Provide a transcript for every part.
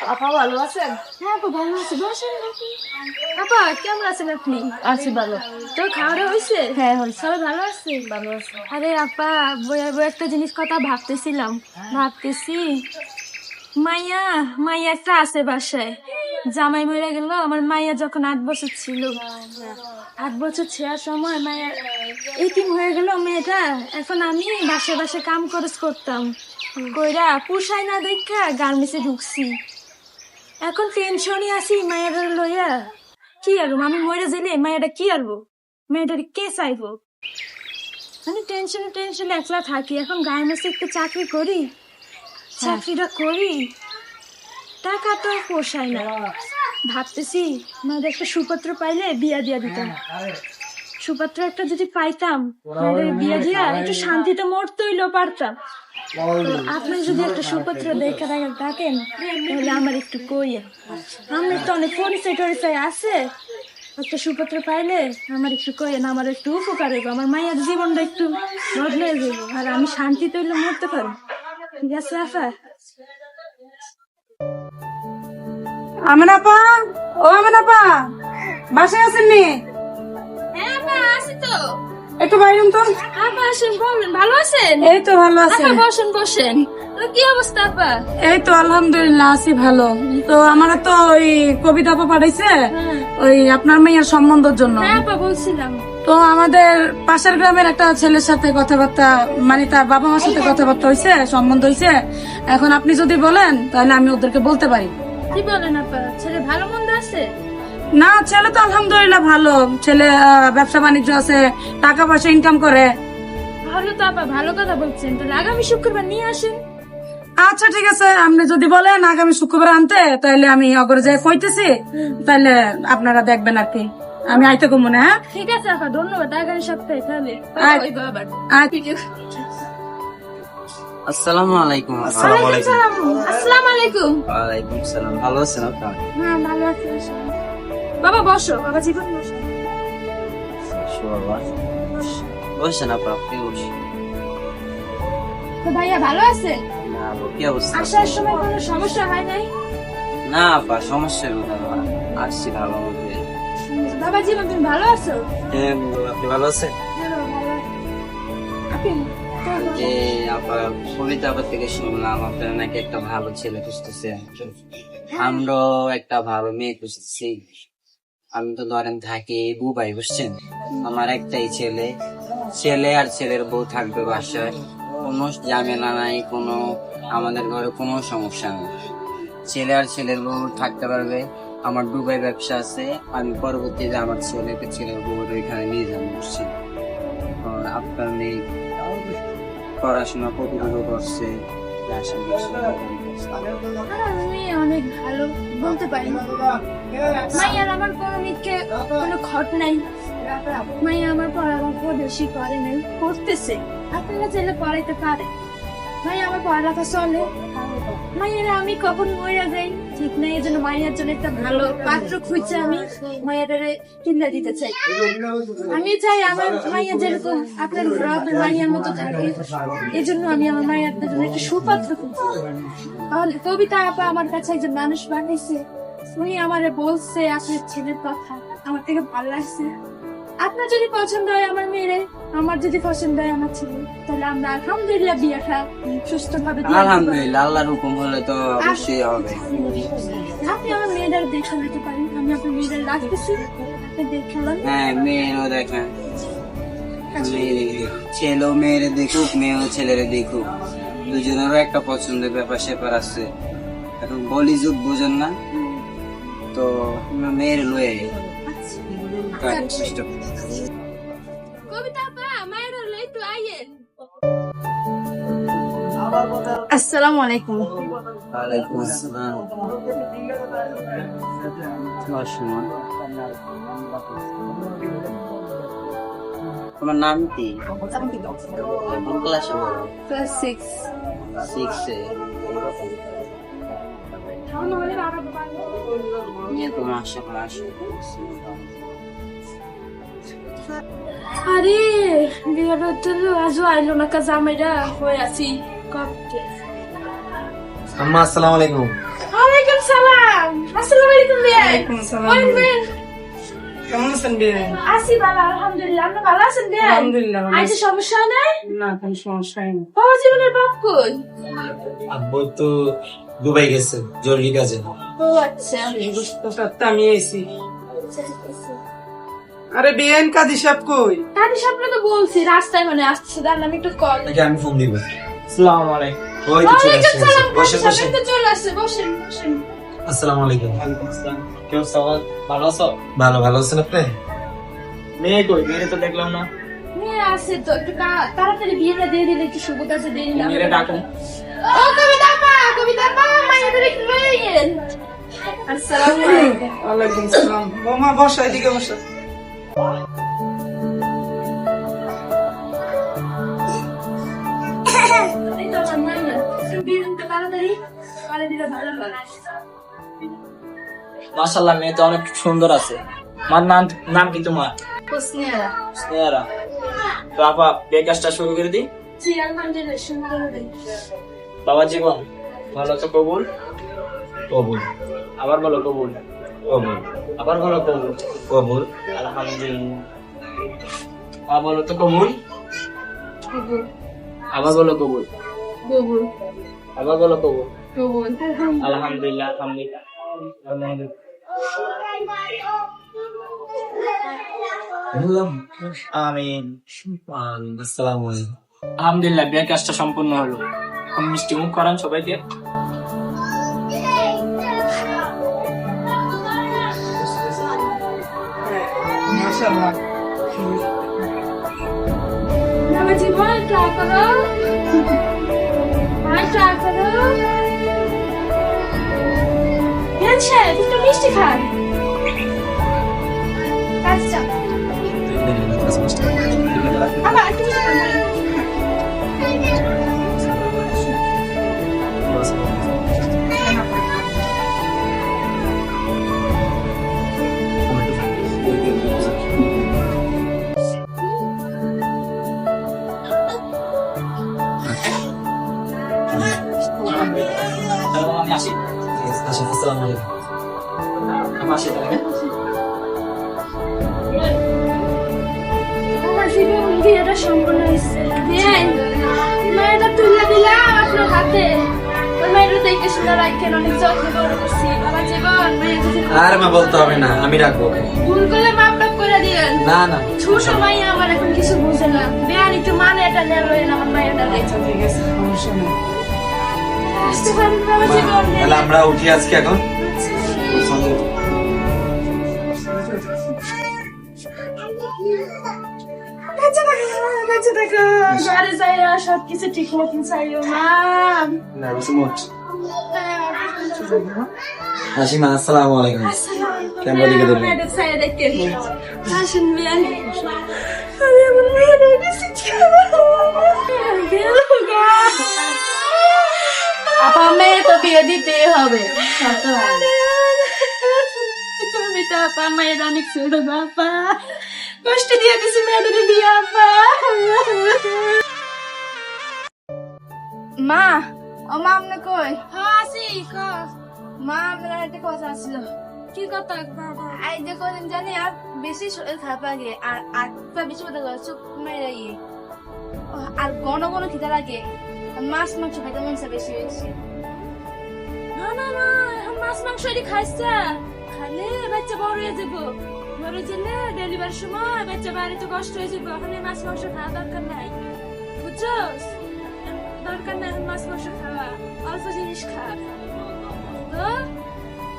আপা ভালো আছেন? হ্যাঁ আপা ভালো আছে। বসেন আপা। কেমন আছেন আপনি? আছি ভালো। তোর খাওয়া দাওয়া হয়েছে? হ্যাঁ হয়েছে। সবাই ভালো আছে? ভালো আছে। আরে আপা বইয়া বই একটা জিনিস কথা ভাবতেছিলাম। ভাবতেছি মাইয়া মাইয়া একটা আছে বাসায়। জামাই মরে গেল আমার মাইয়া যখন আট বছর ছিল। আট বছর ছেঁড়ার সময় মায়া এতিম হয়ে গেল মেয়েটা। এখন আমি বাসে বাসে কাম খরচ করতাম। কইরা পুষাই না দেখা গার্মেন্টসে ঢুকছি। এখন টেনশনই আছি, মায়ের লইয়া। কি আরবো আমি মরে গেলে মায়াটা কি আরবো মেয়েটার কে চাইব? মানে টেনশনে টেনশনে একলা থাকি। এখন গার্মেন্টসে একটু চাকরি করি, চাকরিটা করি। টাকা তো আর পোষায় না। ভাবতেছি মায়ের একটা সুপত্র পাইলে বিয়া দিয়া দিতাম। সুপাত্র একটা যদি পাইতাম তাহলে বিয়া দিয়া একটু শান্তিতে মরতে হইলেও পারতাম আপনি যদি একটা সুপাত্র দেখে থাকেন তাহলে আমার একটু কইয়া। আমার তো অনেক পরিচয় টরিচয় আছে। একটা সুপাত্র পাইলে আমার একটু কইেন আমার একটু উপকার হইব। আমার মায়ের জীবনটা একটু বদলে যাইব। আর আমি শান্তিতে হইলে মরতে পারি ঠিক আছে আফা আমেন আপা? ও আমেন আপা বাসায় আছেন নি? হ্যাঁ আপা আছি তো। একটু আপা আসেন বলেন ভালো আছেন? এই তো ভালো আছে। আপা বসেন বসেন। তো কি অবস্থা আপা? এই তো আলহামদুলিল্লাহ আছি ভালো। তো আমার তো ওই কবিতা আপা পাঠাইছে ওই আপনার মেয়ের সম্বন্ধের জন্য। হ্যাঁ আপা বলছিলাম। তো আমাদের পাশের গ্রামের একটা ছেলের সাথে কথাবার্তা মানে তার বাবা মার সাথে কথাবার্তা হয়েছে সম্বন্ধ হয়েছে এখন আপনি যদি বলেন তাহলে আমি ওদেরকে বলতে পারি। কি বলেন আপা? ছেলে ভালো মন্দ আছে? না ছেলে তো আলহামদুলিল্লাহ ভালো। ছেলে ব্যবসা বাণিজ্য আছে টাকা পয়সা ইনকাম করে। ভালো তো আপা ভালো কথা বলছেন। তাহলে আগামী শুক্রবার নিয়ে আসেন। আচ্ছা ঠিক আছে। আপনি যদি বলেন আগামী শুক্রবার আনতে তাহলে আমি অগরে যাই কইতেছি তাহলে আপনারা দেখবেন আর কি। আমি আইতে কমু না হ্যাঁ? ঠিক আছে আপা ধন্যবাদ। আগামী সপ্তাহে তাহলে। আসসালামু আলাইকুম ওয়ালাইকুম সালাম। আসসালামু আলাইকুম। ওয়ালাইকুম সালাম। ভালো আছেন আপনার হ্যাঁ ভালো আছি বাবা বসো। বাবা জীবন বসো। তো ভাইয়া ভালো আছে? না আপা, কি অবস্থা? আসার সময় কোনো সমস্যা হয় নাই? না আপা সমস্যা কোথায় না। আসছি ভালো মধ্যে বাবা জীবন তুমি ভালো আছো? হ্যাঁ আপনি ভালো আছেন? হ্যাঁ, ভালো আছি। আপনি? যে আপা কবিতা থেকে শুনলাম আপনার নাকি একটা ভালো ছেলে খুঁজতেছে। আমরাও একটা ভালো মেয়ে খুঁজতেছি। আমি তো ধরেন থাকি বুবাই, বুঝছেন? আমার একটাই ছেলে। ছেলে আর ছেলের বউ থাকবে বাসায়। কোনো ঝামেলা নাই, কোনো আমাদের ঘরে কোনো সমস্যা নেই। ছেলে আর ছেলের বউ থাকতে পারবে। আমার দুবাই ব্যবসা আছে। আমি পরবর্তীতে আমার ছেলেকে ছেলের বউ ওইখানে নিয়ে যাব, বুঝছেন? আর আপনার মেয়ে পড়াশোনা কতটুকু করছে অনেক ভালো বলতে পারি। আমার কোনো কোনো খট নাই। আমার বেশি করে নাই আপনারা ছেলে পড়াইতে পারে আমার পড়ালেখা চলে। মাইয়ার আমি কখন মরিয়া যাই? ঠিক নাই এই জন্য মাইয়ার জন্য একটা ভালো পাত্র খুঁজছে আমি। মাইয়াটারে কিনে দিতে চাই। আমি চাই আমার মাইয়া যেরকম আপনার আপনার মাইয়ার মতো থাকে। এই জন্য আমি আমার মায়ের জন্য একটা সুপাত্র খুঁজছি। তাহলে কবিতা আপা আমার কাছে একজন মানুষ বানিয়েছে। উনি আমারে বলছে আপনার ছেলের কথা। আমার থেকে ভালো লাগছে। আপনার যদি পছন্দ হয় আমার মেয়েরে আমার যদি পছন্দ হয় আমার ছেলে তাহলে আমরা আলহামদুলিল্লাহ বিয়েটা সুস্থ ভাবে আলহামদুলিল্লাহ আল্লাহর হুকুম হলে তো অবশ্যই হবে। আপনি আমার মেয়েদের দেখে নিতে পারেন আমি আপনার মেয়েদের রাখতেছি। আপনি হ্যাঁ মেয়েরও দেখেন। মেয়েরে দেখুক মেয়েও ছেলেরে দেখুক। দুজনেরও একটা পছন্দের ব্যাপার স্যাপার আছে। এখন বলি যুগ বুঝেন না। তো মেয়ের লয়ে চেষ্টা আসসালামু আলাইকুম। ওয়ালাইকুম আসসালাম। তোমার নাম কি? কোন ক্লাসে পড়ো? ক্লাস সিক্স সিক্সে নিয়ে তোমার আশাকরা আসো আরে বিয়ের তো আজও আইলো না কাজ আমরা হয়ে আছি। আম্মা আসসালামু আলাইকুম। ওয়ালাইকুম আসসালামু আলাইকুম ওয়ালাইকুম বিয়াই কেমন আছেন? বিয়ে আসি ভালো আলহামদুলিল্লাহ। আপনি ভালো আছেন বিয়াই আলহামদুলিল্লাহ আইছে সমস্যা নাই? না কোন সমস্যা বাবা জীবনের বাপ কই? আব্বু তো দুবাই গেছে জরুরি কাজে। ও আচ্ছা। বুঝতে পারতে আমি এসি আরে বিয়েন কাদি সাপ কই? কাদি সামনে তো বলছি রাস্তায় মানে আসছে। দাঁড়ান আমি একটু কল নাকি আমি ফোন দিব। আসসালামু আলাইকুম। ওই তো চলে আসছে সালাম বসে বসে তো চলে আসছে? বসেন বসেন। আসসালামু আলাইকুম। কেউ সবাই ভালো আছো? ভালো ভালো আছেন আপনি? মেয়ে কই? মেয়ে তো দেখলাম না। মেয়ে আছে তো একটু তাড়াতাড়ি বিয়েটা দিয়ে দিলে একটু শুভ কাজে দেরি না মেয়েরে ডাকো। ও কবিতা পা কবিতা পা একটু লয়ে গেলেন। আসসালামু আলাইকুম। ওয়ালাইকুম সালাম বৌমা বসা এদিকে বসা। তো আমার মাইয়া একটু বিয়ে দিতে তাড়াতাড়ি করে দিলে ভালো হয়। মাশাল্লাহ মেয়ে তো অনেক সুন্দর আছে। আমার নাম নাম কি তোমার? হোসনিয়ারা। স্নেহারা তো আপা বিয়ে কাজটা শুরু করে দিই? জি আলহামদুলিল্লাহ সুন্দর হবে বাবা জীবন? ভালো তো কবুল? কবুল। আবার বলো কবুল। কবুল। আবার বলো কবুল। কবুল। আলহামদুলিল্লাহ। আবার বলো তো কবুল? কবুল। আবার বলো কবুল। কবুল। আবার বলো কবুল। কবুল আলহামদুলিল্লাহ। আলহামদুলিল্লাহ আলহামদুলিল্লাহ। আমিন। আসসালামু আলাইকুম। আলহামদুলিল্লাহ বিয়ের কাজটা সম্পূর্ণ হলো। এখন মিষ্টি মুখ করান সবাইকে। মাশাআল্লাহ। বাবা জীবন ট্রাই করো। ট্রাই করো হ্যাঁ একটু মিষ্টি খান। আচ্ছা। আমি আসি আসেন আসসালামু আলাইকুম আমি আসি তাহলে আমার মায়েরা মায়ের আর মা, বলতে হবে না, আমি রাখব। ভুল করলে মাপ টাপ করে দিয়েন না না ছোট মাইয়া আমার এখন কিছু বুঝে না বিয়ার একটু মানে এটা নেল আমার মায়েরটা আচ্ছা ঠিক আছে সমস্যা নেই। তাহলে আমরা উঠি আজকে এখন। কাছে থাকো কাছে থাকো ঘরে যাইয়া সব কিছু ঠিক মতন চাইও মা। হাসিমা আসসালামু আলাইকুম। কেমন দিকে আমি আমার আপা মেয়ে তো বিয়ে দিতে হবে। কবিতা আপা মায়ের অনেক ছোট বাপা কষ্ট দিয়ে দিছি মেয়েদের বিয়ে আপা মা ও মা কই? হ্যাঁ আসি মা একটা কথা ছিল। কি কথা? এই যে কোনদিন জানি আর বেশি শরীর খারাপ লাগে আর আটটা বেশি কথা চোখ মেরে আর ঘন ঘন খিদা লাগে। মাছ মাংস খাইতে মন বেশি বেশি না না না মাছ মাংস এটি খাইছে। খালে বাচ্চা বড় হয়ে যাব। বড় জেলে ডেলিভারির সময় বাচ্চা বাড়িতে কষ্ট হয়ে যাব। এখন মাছ মাংস খাওয়া দরকার নাই। বুঝছ? দরকার নাই মাছ মাংস খাওয়া। অল্প জিনিস খা। তো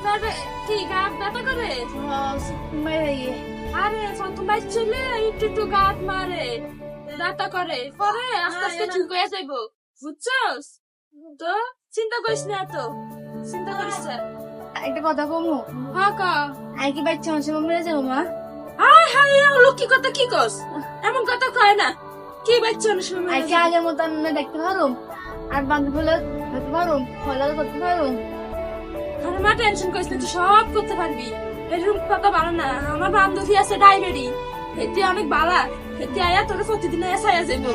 তবে কি গা ব্যথা করে? আরে প্রথম চলে একটু একটু গাত মারে। ব্যথা করে। পরে আস্তে আস্তে ঠিক হয়ে যাইব। বুঝছস? তো চিন্তা করিস না তো। চিন্তা করিস না। একটা কথা কমু? হ্যাঁ কা। আর কি বাচ্চা মানুষের মেরে যাব মা? আয় হায় লক্ষ্মী কথা কি কস? এমন কথা কয় না। কি বাচ্চা সময় আর কি আগের মতো আমি দেখতে পারো আর বান্ধব হলে দেখতে পারো ফলা করতে পারো আরে মা টেনশন করিস না তুই সব করতে পারবি। এরকম কথা ভালো না। আমার বান্ধবী আছে ডায়বেটি এতে অনেক বালা। এতে আয়া তোর প্রতিদিন আয়া ছায়া যাইব।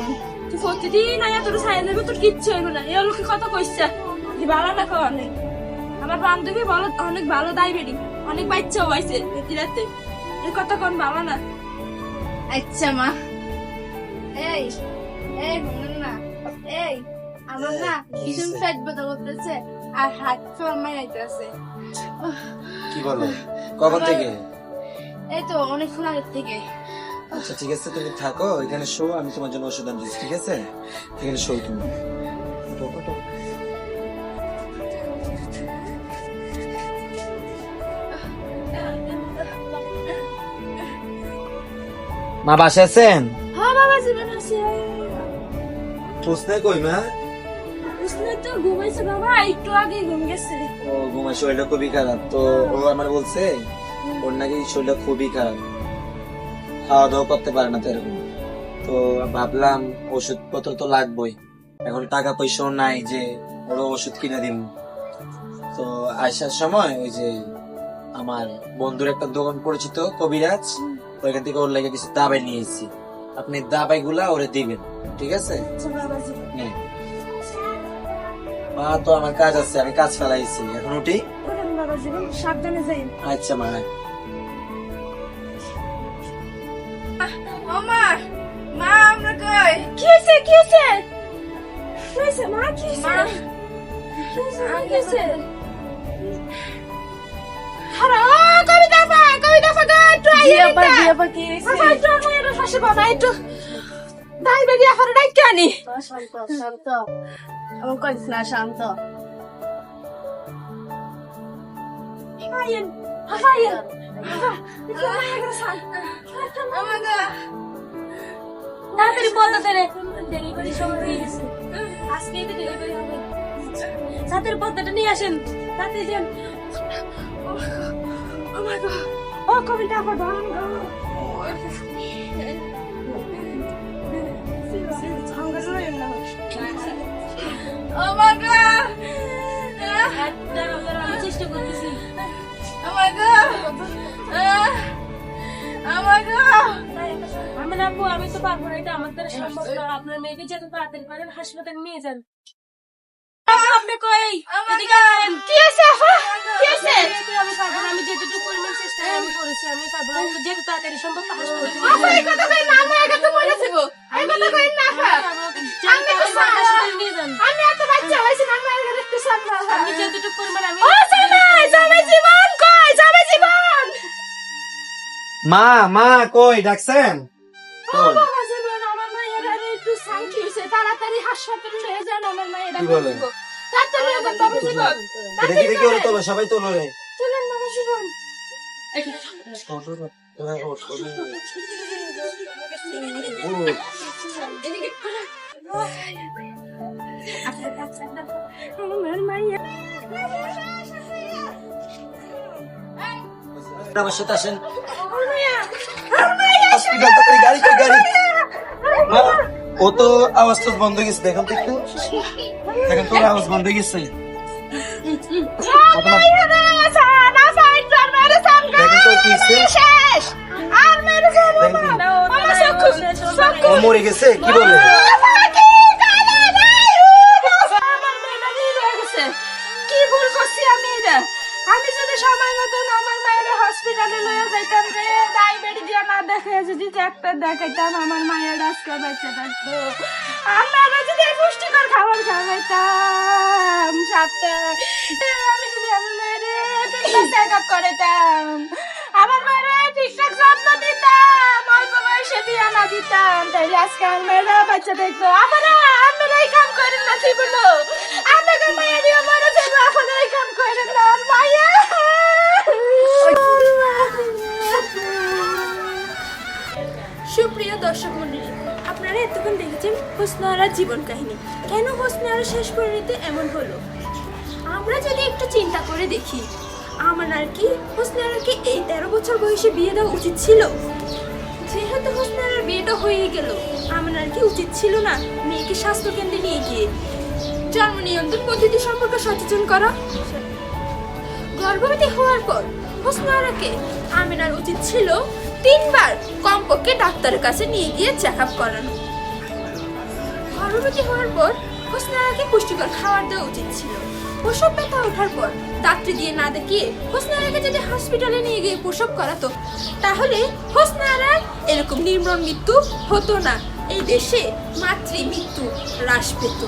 তুই প্রতিদিন আয়া তোর ছায়া যাইব তোর কিচ্ছু হইব না। এই লোকে কথা কইছে তুই বালা না নেই আমার বান্ধবী বলো অনেক ভালো ডায়াবেটি অনেক বাচ্চাও হয়েছে রাতে। এর কথা কোন ভালো না? আচ্ছা মা। এই এই শুনুন না। এই আমার না ভীষণ পেট ব্যথা করতেছে আর হাত ফর্মাই আইতেছে কি বলো? কখন থেকে? এই তো অনেকক্ষণ আগের থেকে। আচ্ছা ঠিক আছে তুমি থাকো এখানে শো আমি তোমার জন্য ওষুধ আনছি ঠিক আছে? এখানে শো তুমি। মা বাসা আছেন? হ্যাঁ বাবা জীবন আছে। পুষনে কই মা? তো ঘুমাইছে বাবা একটু আগে ঘুম গেছে। ও ঘুমার শরীরটা খুবই খারাপ তো ও আমার বলছে ওর নাকি শরীরটা খুবই খারাপ। খাওয়া দাওয়া করতে পারে না তো এরকম। তো ভাবলাম ওষুধপত্র তো লাগবেই। এখন টাকা পয়সাও নাই যে ওর ওষুধ কিনে দিন তো আসার সময় ওই যে আমার বন্ধুর একটা দোকান পরিচিত কবিরাজ ওইখান থেকে ওর লেগে কিছু দাবাই নিয়ে এসেছি। আপনি দাবাই গুলা ওরে দিবেন ঠিক আছে। মা তো আমার কাজ আছে আমি কাজ ফেলাইছি। এখন উঠি। আচ্ছা মা ও মা আমরা কই? কি হয়েছে কি হয়েছে? কি হয়েছে মা কি হয়েছে? কি হয়েছে কি হয়েছে? হারা কবিতা পা কবিতা পা গো একটু আইয়ে কি একটু আমার বাবা একটু দাই বেবি আফার ডাইকে আনি। শান্ত শান্ত। আমার না শান্ত। তাড়াতাড়ি বলতে দেরে ডেলিভারি সময় হয়ে গেছে। আজকে ডেলিভারি হবে। সাথের পদ্মাটা নিয়ে আসেন। তাতে যান। ও মাই গড ও চেষ্টা করতেছি। আমি আপু আমি তো পারব না এটা আমার দ্বারা সম্ভব না আপনার মেয়েকে যত তাড়াতাড়ি পারেন হাসপাতালে নিয়ে যান আপনি কই এদিকে কি আছে কি আছে আমি পারব না আমি যেটুকু পরিমাণ চেষ্টা আমি করেছি আমি পারব না তাড়াতাড়ি সম্ভব হাসপাতালে আপা কথা কই না আমি আগে তো মরে যাব এই কথা কই না আপা আমি হাসপাতালে নিয়ে যান আমি এত বাচ্চা হইছি না আমি আগে দেখতে সামনে আমি যতটুকু পরিমাণ আমি ও জামাই জামাই জীবন জামাই জীবন! মা মা কই ডাকছেন? তাড়াতাড়ি হাসপাতালে নিয়ে যান আমার মায়ের বলে? তাড়াতাড়ি বাবা জীবন। দেখি দেখি ওরে তোলো সবাই তোলো রে। চলেন বাবা জীবন। আমার মায়ের আমার সাথে আসেন। হসপিটাল তাড়াতাড়ি গাড়ি গাড়ি মা ও তো আওয়াজ তো বন্ধ গেছে দেখুন তো একটু। দেখেন তোর আওয়াজ বন্ধ গেছে। তো তো। মরে গেছে কি বলে? হসপিটালে লইয়া যাইতাম রে ডায়াবেটিস দিয়া না দেখে যদি ডাক্তার দেখাইতাম, আমার মায়ের আজকে বাচ্চা থাকতো। আমরা যদি পুষ্টিকর খাবার খাওয়াইতাম সাথে আমি যদি আমার মায়ের চেক আপ করাইতাম, আমার মায়ের ঠিকঠাক যত্ন দিতাম অল্প বয়সে বিয়া না দিতাম, তাইলে আজকে আমার মেয়েরা বাচ্চা দেখতো। আপনারা এই কাম করেন না মায়ের এতক্ষণ দেখেছেন হোসনারার জীবন কাহিনী। কেন হোসনারা শেষ পরিণতি এমন হলো? আমরা যদি একটু চিন্তা করে দেখি, আমার আর কি হোসনারাকে এই তেরো বছর বয়সে বিয়ে দেওয়া উচিত ছিল? যেহেতু হোসনারার বিয়েটা হয়ে গেল, আমার আর কি উচিত ছিল না মেয়েকে স্বাস্থ্য কেন্দ্রে নিয়ে গিয়ে? জন্ম নিয়ন্ত্রণ পদ্ধতি সম্পর্কে সচেতন করা? গর্ভবতী হওয়ার পর হোসনারাকে আমিনার উচিত ছিল তিনবার কমপক্ষে ডাক্তারের কাছে নিয়ে গিয়ে চেক আপ করানো। গর্ভবতী হওয়ার পর হোসনারাকে পুষ্টিকর খাবার দেওয়া উচিত ছিল। প্রসব ব্যথা ওঠার পর ডাক্তার দিয়ে না দেখিয়ে হোসনারাকে যদি হসপিটালে নিয়ে গিয়ে প্রসব করাতো, তাহলে হোসনারার এরকম নির্মম মৃত্যু হতো না। এই দেশে মাতৃ মৃত্যু হ্রাস পেত।